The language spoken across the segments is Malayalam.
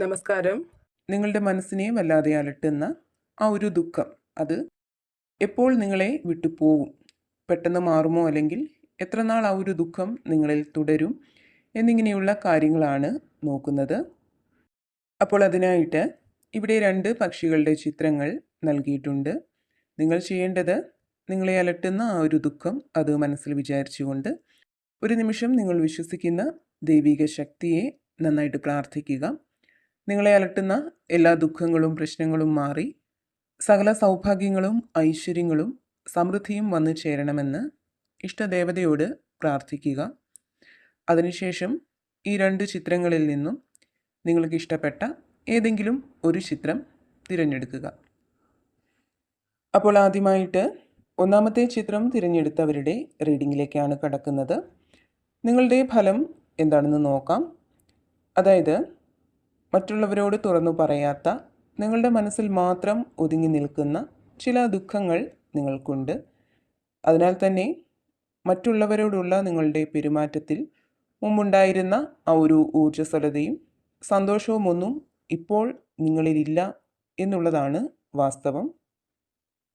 നമസ്കാരം. നിങ്ങളുടെ മനസ്സിനെ വല്ലാതെ അലട്ടുന്ന ആ ഒരു ദുഃഖം അത് എപ്പോൾ നിങ്ങളെ വിട്ടുപോകും പെട്ടെന്ന് മാറുമോ? അല്ലെങ്കിൽ എത്ര നാൾ ആ ഒരു ദുഃഖം നിങ്ങളിൽ തുടരും? എന്നിങ്ങനെയുള്ള കാര്യങ്ങളാണ് നോക്കുന്നത്. അപ്പോൾ അതിനായിട്ട് ഇവിടെ രണ്ട് പക്ഷികളുടെ ചിത്രങ്ങൾ നൽകിയിട്ടുണ്ട്. നിങ്ങൾ ചെയ്യേണ്ടത് നിങ്ങളെ അലട്ടുന്ന ആ ഒരു ദുഃഖം അത് മനസ്സിൽ വിചാരിച്ചുകൊണ്ട് ഒരു നിമിഷം നിങ്ങൾ വിശ്വസിക്കുന്ന ദൈവിക ശക്തിയെ നന്നായിട്ട് പ്രാർത്ഥിക്കുക. നിങ്ങളെ അലട്ടുന്ന എല്ലാ ദുഃഖങ്ങളും പ്രശ്നങ്ങളും മാറി സകല സൗഭാഗ്യങ്ങളും ഐശ്വര്യങ്ങളും സമൃദ്ധിയും വന്നു ചേരണമെന്ന് ഇഷ്ടദേവതയോട് പ്രാർത്ഥിക്കുക. അതിനുശേഷം ഈ രണ്ട് ചിത്രങ്ങളിൽ നിന്നും നിങ്ങൾക്ക് ഇഷ്ടപ്പെട്ട ഏതെങ്കിലും ഒരു ചിത്രം തിരഞ്ഞെടുക്കുക. അപ്പോൾ ആദ്യമായിട്ട് ഒന്നാമത്തെ ചിത്രം തിരഞ്ഞെടുത്തവരുടെ റീഡിങ്ങിലേക്കാണ് കടക്കുന്നത്. നിങ്ങളുടെ ഫലം എന്താണെന്ന് നോക്കാം. അതായത് മറ്റുള്ളവരോട് തുറന്നു പറയാത്ത നിങ്ങളുടെ മനസ്സിൽ മാത്രം ഒതുങ്ങി നിൽക്കുന്ന ചില ദുഃഖങ്ങൾ നിങ്ങൾക്കുണ്ട്. അതിനാൽ തന്നെ മറ്റുള്ളവരോടുള്ള നിങ്ങളുടെ പെരുമാറ്റത്തിൽ മുമ്പുണ്ടായിരുന്ന ആ ഒരു ഊർജസ്വലതയും സന്തോഷവും ഒന്നും ഇപ്പോൾ നിങ്ങളിലില്ല എന്നുള്ളതാണ് വാസ്തവം.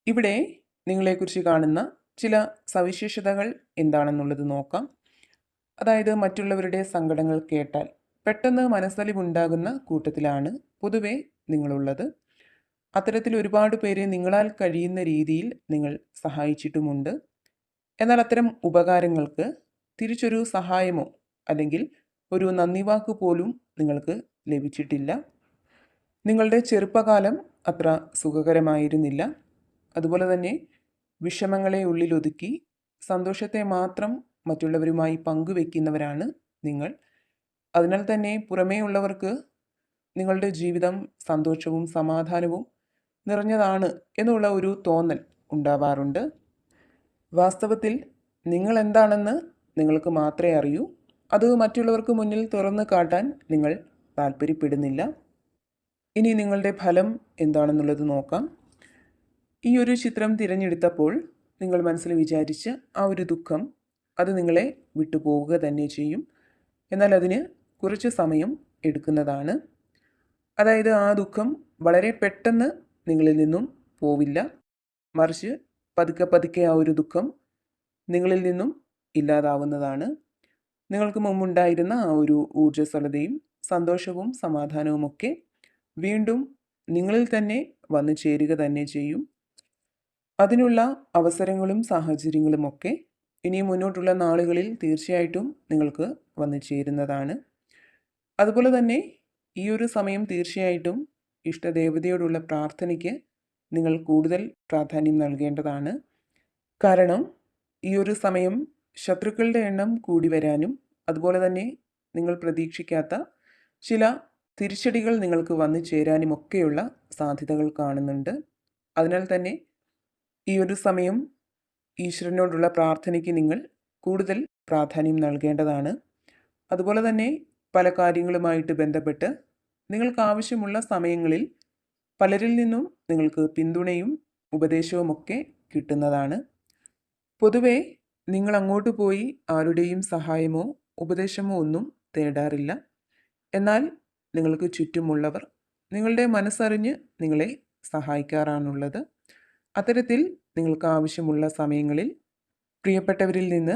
ഇവിടെ നിങ്ങളെക്കുറിച്ച് കാണുന്ന ചില സവിശേഷതകൾ എന്താണെന്നുള്ളത് നോക്കാം. അതായത് മറ്റുള്ളവരുടെ സങ്കടങ്ങൾ കേട്ടാൽ പെട്ടെന്ന് മനസ്സലിവുണ്ടാകുന്ന കൂട്ടത്തിലാണ് പൊതുവെ നിങ്ങളുള്ളത്. അത്തരത്തിൽ ഒരുപാട് പേരെ നിങ്ങളാൽ കഴിയുന്ന രീതിയിൽ നിങ്ങൾ സഹായിച്ചിട്ടുമുണ്ട്. എന്നാൽ അത്തരം ഉപകാരങ്ങൾക്ക് തിരിച്ചൊരു സഹായമോ അല്ലെങ്കിൽ ഒരു നന്ദി വാക്ക് പോലും നിങ്ങൾക്ക് ലഭിച്ചിട്ടില്ല. നിങ്ങളുടെ ചെറുപ്പകാലം അത്ര സുഖകരമായിരുന്നില്ല. അതുപോലെ തന്നെ വിഷമങ്ങളെ ഉള്ളിലൊതുക്കി സന്തോഷത്തെ മാത്രം മറ്റുള്ളവരുമായി പങ്കുവെക്കുന്നവരാണ് നിങ്ങൾ. അതിനാൽ തന്നെ പുറമേ ഉള്ളവർക്ക് നിങ്ങളുടെ ജീവിതം സന്തോഷവും സമാധാനവും നിറഞ്ഞതാണ് എന്നുള്ള ഒരു തോന്നൽ ഉണ്ടാവാറുണ്ട്. വാസ്തവത്തിൽ നിങ്ങൾ എന്താണെന്ന് നിങ്ങൾക്ക് മാത്രമേ അറിയൂ. അത് മറ്റുള്ളവർക്ക് മുന്നിൽ തുറന്ന് കാട്ടാൻ നിങ്ങൾ താല്പര്യപ്പെടുന്നില്ല ഇനി നിങ്ങളുടെ ഫലം എന്താണെന്നുള്ളത് നോക്കാം. ഈ ഒരു ചിത്രം തിരഞ്ഞെടുത്തപ്പോൾ നിങ്ങൾ മനസ്സിൽ വിചാരിച്ച ആ ഒരു ദുഃഖം അത് നിങ്ങളെ വിട്ടുപോവുക തന്നെ ചെയ്യും. എന്നാൽ അതിന് കുറച്ച് സമയം എടുക്കുന്നതാണ്. അതായത് ആ ദുഃഖം വളരെ പെട്ടെന്ന് നിങ്ങളിൽ നിന്നും പോവില്ല. മറിച്ച് പതുക്കെ പതുക്കെ ആ ഒരു ദുഃഖം നിങ്ങളിൽ നിന്നും ഇല്ലാതാവുന്നതാണ്. നിങ്ങൾക്ക് മുമ്പുണ്ടായിരുന്ന ആ ഒരു ഊർജസ്വലതയും സന്തോഷവും സമാധാനവുമൊക്കെ വീണ്ടും നിങ്ങളിൽ തന്നെ വന്നു ചേരുക തന്നെ ചെയ്യും. അതിനുള്ള അവസരങ്ങളും സാഹചര്യങ്ങളുമൊക്കെ ഇനി മുന്നോട്ടുള്ള നാളുകളിൽ തീർച്ചയായിട്ടും നിങ്ങൾക്ക് വന്നു ചേരുന്നതാണ്. അതുപോലെ തന്നെ ഈ ഒരു സമയം തീർച്ചയായിട്ടും ഇഷ്ടദേവതയോടുള്ള പ്രാർത്ഥനയ്ക്ക് നിങ്ങൾ കൂടുതൽ പ്രാധാന്യം നൽകേണ്ടതാണ്. കാരണം ഈ ഒരു സമയം ശത്രുക്കളുടെ എണ്ണം കൂടി വരാനും അതുപോലെ തന്നെ നിങ്ങൾ പ്രതീക്ഷിക്കാത്ത ചില തിരിച്ചടികൾ നിങ്ങൾക്ക് വന്നു ചേരാനും ചേരാനുമൊക്കെയുള്ള സാധ്യതകൾ കാണുന്നുണ്ട്. അതിനാൽ തന്നെ ഈ ഒരു സമയം ഈശ്വരനോടുള്ള പ്രാർത്ഥനയ്ക്ക് നിങ്ങൾ കൂടുതൽ പ്രാധാന്യം നൽകേണ്ടതാണ്. അതുപോലെ തന്നെ പല കാര്യങ്ങളുമായിട്ട് ബന്ധപ്പെട്ട് നിങ്ങൾക്ക് ആവശ്യമുള്ള സമയങ്ങളിൽ പലരിൽ നിന്നും നിങ്ങൾക്ക് പിന്തുണയും ഉപദേശവുമൊക്കെ കിട്ടുന്നതാണ്. പൊതുവേ നിങ്ങൾ അങ്ങോട്ട് പോയി ആരുടെയും സഹായമോ ഉപദേശമോ ഒന്നും തേടാറില്ല. എന്നാൽ നിങ്ങൾക്ക് ചുറ്റുമുള്ളവർ നിങ്ങളുടെ മനസ്സറിഞ്ഞ് നിങ്ങളെ സഹായിക്കാറാണുള്ളത്. അത്തരത്തിൽ നിങ്ങൾക്ക് ആവശ്യമുള്ള സമയങ്ങളിൽ പ്രിയപ്പെട്ടവരിൽ നിന്ന്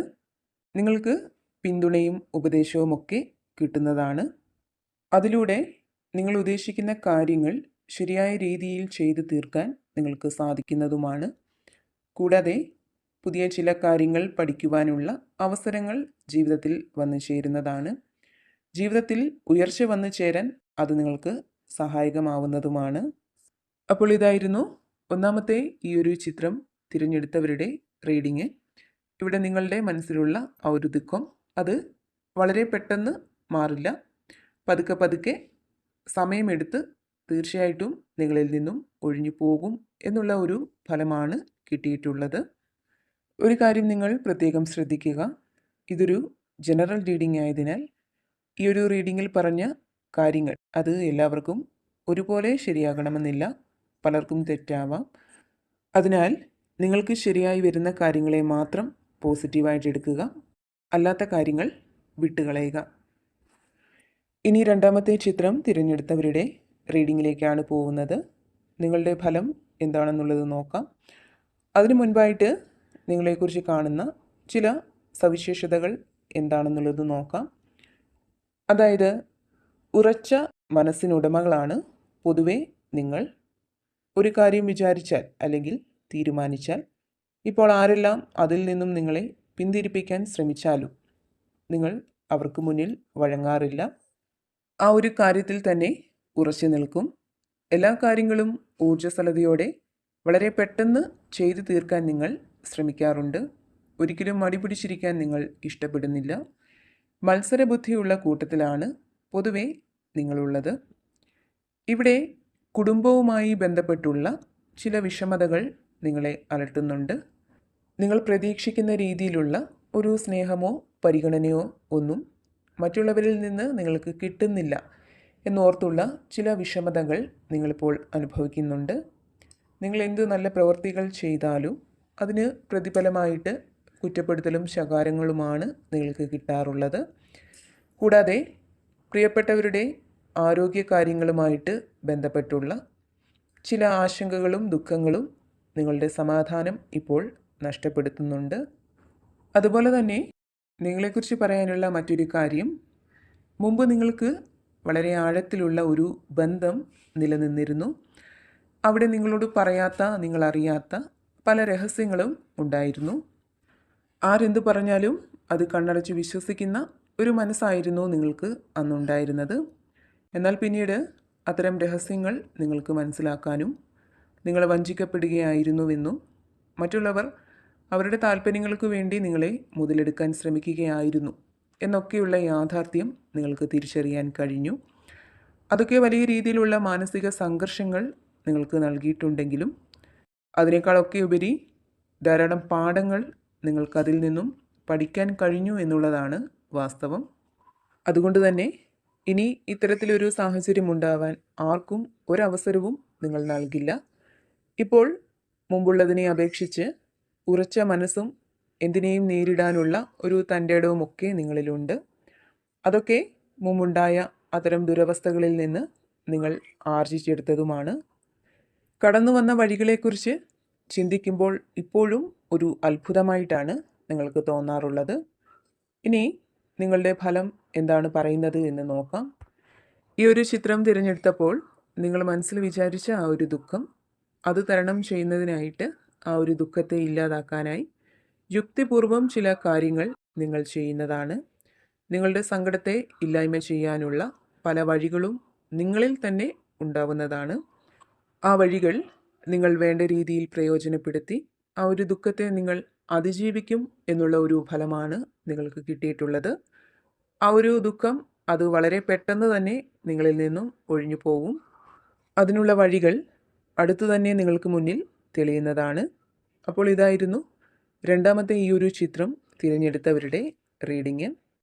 നിങ്ങൾക്ക് പിന്തുണയും ഉപദേശവുമൊക്കെ കിട്ടുന്നതാണ്. അതിലൂടെ നിങ്ങൾ ഉദ്ദേശിക്കുന്ന കാര്യങ്ങൾ ശരിയായ രീതിയിൽ ചെയ്തു തീർക്കാൻ നിങ്ങൾക്ക് സാധിക്കുന്നതുമാണ്. കൂടാതെ പുതിയ ചില കാര്യങ്ങൾ പഠിക്കുവാനുള്ള അവസരങ്ങൾ ജീവിതത്തിൽ വന്നു ചേരുന്നതാണ്. ജീവിതത്തിൽ ഉയർച്ച വന്നു ചേരാൻ അത് നിങ്ങൾക്ക് സഹായകമാവുന്നതുമാണ്. അപ്പോൾ ഇതായിരുന്നു ഒന്നാമത്തെ ഈ ഒരു ചിത്രം തിരഞ്ഞെടുത്തവരുടെ റീഡിങ്. ഇവിടെ നിങ്ങളുടെ മനസ്സിലുള്ള ആ ഒരു ദുഃഖം. അത് വളരെ പെട്ടെന്ന് മാറില്ല. പതുക്കെ പതുക്കെ സമയമെടുത്ത് തീർച്ചയായിട്ടും നിങ്ങളിൽ നിന്നും ഒഴിഞ്ഞു പോകും എന്നുള്ള ഒരു ഫലമാണ് കിട്ടിയിട്ടുള്ളത്. ഒരു കാര്യം നിങ്ങൾ പ്രത്യേകം ശ്രദ്ധിക്കുക. ഇതൊരു ജനറൽ റീഡിംഗ് ആയതിനാൽ ഈ ഒരു റീഡിങ്ങിൽ പറഞ്ഞ കാര്യങ്ങൾ അത് എല്ലാവർക്കും ഒരുപോലെ ശരിയാകണമെന്നില്ല. പലർക്കും തെറ്റാവാം. അതിനാൽ നിങ്ങൾക്ക് ശരിയായി വരുന്ന കാര്യങ്ങളെ മാത്രം പോസിറ്റീവായിട്ട് എടുക്കുക. അല്ലാത്ത കാര്യങ്ങൾ വിട്ടുകളയുക. ഇനി രണ്ടാമത്തെ ചിത്രം തിരഞ്ഞെടുത്തവരുടെ റീഡിങ്ങിലേക്കാണ് പോകുന്നത്. നിങ്ങളുടെ ഫലം എന്താണെന്നുള്ളത് നോക്കാം. അതിനു മുൻപായിട്ട് നിങ്ങളെക്കുറിച്ച് കാണുന്ന ചില സവിശേഷതകൾ എന്താണെന്നുള്ളത് നോക്കാം. അതായത് ഉറച്ച മനസ്സിനുടമകളാണ് പൊതുവെ നിങ്ങൾ. ഒരു കാര്യം വിചാരിച്ചാൽ അല്ലെങ്കിൽ തീരുമാനിച്ചാൽ ഇപ്പോൾ ആരെല്ലാം അതിൽ നിന്നും നിങ്ങളെ പിന്തിരിപ്പിക്കാൻ ശ്രമിച്ചാലും നിങ്ങൾ അവർക്ക് മുന്നിൽ വഴങ്ങാറില്ല. ആ ഒരു കാര്യത്തിൽ തന്നെ ഉറച്ചു നിൽക്കും. എല്ലാ കാര്യങ്ങളും ഊർജസ്വലതയോടെ വളരെ പെട്ടെന്ന് ചെയ്തു തീർക്കാൻ നിങ്ങൾ ശ്രമിക്കാറുണ്ട്. ഒരിക്കലും മടിപിടിച്ചിരിക്കാൻ നിങ്ങൾ ഇഷ്ടപ്പെടുന്നില്ല. മത്സരബുദ്ധിയുള്ള കൂട്ടത്തിലാണ് പൊതുവെ നിങ്ങളുള്ളത്. ഇവിടെ കുടുംബവുമായി ബന്ധപ്പെട്ടുള്ള ചില വിഷമതകൾ നിങ്ങളെ അലട്ടുന്നുണ്ട്. നിങ്ങൾ പ്രതീക്ഷിക്കുന്ന രീതിയിലുള്ള ഒരു സ്നേഹമോ പരിഗണനയോ ഒന്നും മറ്റുള്ളവരിൽ നിന്ന് നിങ്ങൾക്ക് കിട്ടുന്നില്ല എന്നോർത്തുള്ള ചില വിഷമതകൾ നിങ്ങളിപ്പോൾ അനുഭവിക്കുന്നുണ്ട്. നിങ്ങൾ എന്ത് നല്ല പ്രവൃത്തികൾ ചെയ്താലും അതിന് പ്രതിഫലമായിട്ട് കുറ്റപ്പെടുത്തലും ശകാരങ്ങളുമാണ് നിങ്ങൾക്ക് കിട്ടാറുള്ളത്. കൂടാതെ പ്രിയപ്പെട്ടവരുടെ ആരോഗ്യകാര്യങ്ങളുമായിട്ട് ബന്ധപ്പെട്ടുള്ള ചില ആശങ്കകളും ദുഃഖങ്ങളും നിങ്ങളുടെ സമാധാനം ഇപ്പോൾ നഷ്ടപ്പെടുത്തുന്നുണ്ട്. അതുപോലെ തന്നെ നിങ്ങളെക്കുറിച്ച് പറയാനുള്ള മറ്റൊരു കാര്യം മുമ്പ് നിങ്ങൾക്ക് വളരെ ആഴത്തിലുള്ള ഒരു ബന്ധം നിലനിന്നിരുന്നു. അവിടെ നിങ്ങളോട് പറയാത്ത നിങ്ങളറിയാത്ത പല രഹസ്യങ്ങളും ഉണ്ടായിരുന്നു. ആരെന്ത് പറഞ്ഞാലും അത് കണ്ണടച്ച് വിശ്വസിക്കുന്ന ഒരു മനസ്സായിരുന്നു നിങ്ങൾക്ക് അന്നുണ്ടായിരുന്നത്. എന്നാൽ പിന്നീട് അത്തരം രഹസ്യങ്ങൾ നിങ്ങൾക്ക് മനസ്സിലാക്കാനും നിങ്ങൾ വഞ്ചിക്കപ്പെടുകയായിരുന്നുവെന്നും മറ്റുള്ളവർ അവരുടെ താല്പര്യങ്ങൾക്ക് വേണ്ടി നിങ്ങളെ മുതലെടുക്കാൻ ശ്രമിക്കുകയായിരുന്നു എന്നൊക്കെയുള്ള യാഥാർത്ഥ്യം നിങ്ങൾക്ക് തിരിച്ചറിയാൻ കഴിഞ്ഞു. അതൊക്കെ വലിയ രീതിയിലുള്ള മാനസിക സംഘർഷങ്ങൾ നിങ്ങൾക്ക് നൽകിയിട്ടുണ്ടെങ്കിലും അതിനേക്കാളൊക്കെ ഉപരി ധാരാളം പാഠങ്ങൾ നിങ്ങൾക്കതിൽ നിന്നും പഠിക്കാൻ കഴിഞ്ഞു എന്നുള്ളതാണ് വാസ്തവം. അതുകൊണ്ട് തന്നെ ഇനി ഇത്തരത്തിലൊരു സാഹചര്യം ഉണ്ടാവാൻ ആർക്കും ഒരവസരവും നിങ്ങൾ നൽകില്ല. ഇപ്പോൾ മുമ്പുള്ളതിനെ അപേക്ഷിച്ച് ഉറച്ച മനസ്സും എന്തിനേയും നേരിടാനുള്ള ഒരു തന്റെ ഇടവുമൊക്കെ നിങ്ങളിലുണ്ട്. അതൊക്കെ മുമ്പുണ്ടായ അത്തരം ദുരവസ്ഥകളിൽ നിന്ന് നിങ്ങൾ ആർജിച്ചെടുത്തതുമാണ്. കടന്നു വന്ന വഴികളെക്കുറിച്ച് ചിന്തിക്കുമ്പോൾ ഇപ്പോഴും ഒരു അത്ഭുതമായിട്ടാണ് നിങ്ങൾക്ക് തോന്നാറുള്ളത്. ഇനി നിങ്ങളുടെ ഫലം എന്താണ് പറയുന്നത് എന്ന് നോക്കാം. ഈ ഒരു ചിത്രം തിരഞ്ഞെടുത്തപ്പോൾ നിങ്ങൾ മനസ്സിൽ വിചാരിച്ച ആ ഒരു ദുഃഖം അത് തരണം ചെയ്യുന്നതിനായിട്ട് ആ ഒരു ദുഃഖത്തെ ഇല്ലാതാക്കാനായി യുക്തിപൂർവം ചില കാര്യങ്ങൾ നിങ്ങൾ ചെയ്യുന്നതാണ്. നിങ്ങളുടെ സങ്കടത്തെ ഇല്ലായ്മ ചെയ്യാനുള്ള പല വഴികളും നിങ്ങളിൽ തന്നെ ഉണ്ടാവുന്നതാണ്. ആ വഴികൾ നിങ്ങൾ വേണ്ട രീതിയിൽ പ്രയോജനപ്പെടുത്തി ആ ഒരു ദുഃഖത്തെ നിങ്ങൾ അതിജീവിക്കും എന്നുള്ള ഒരു ഫലമാണ് നിങ്ങൾക്ക് കിട്ടിയിട്ടുള്ളത്. ആ ഒരു ദുഃഖം അത് വളരെ പെട്ടെന്ന് തന്നെ നിങ്ങളിൽ നിന്നും ഒഴിഞ്ഞു പോകും അതിനുള്ള വഴികൾ അടുത്തു തന്നെ നിങ്ങൾക്ക് മുന്നിൽ തെളിയുന്നതാണ്. അപ്പോൾ ഇതായിരുന്നു രണ്ടാമത്തെ ഈ ഒരു ചിത്രം തിരഞ്ഞെടുത്തവരുടെ റീഡിങ്.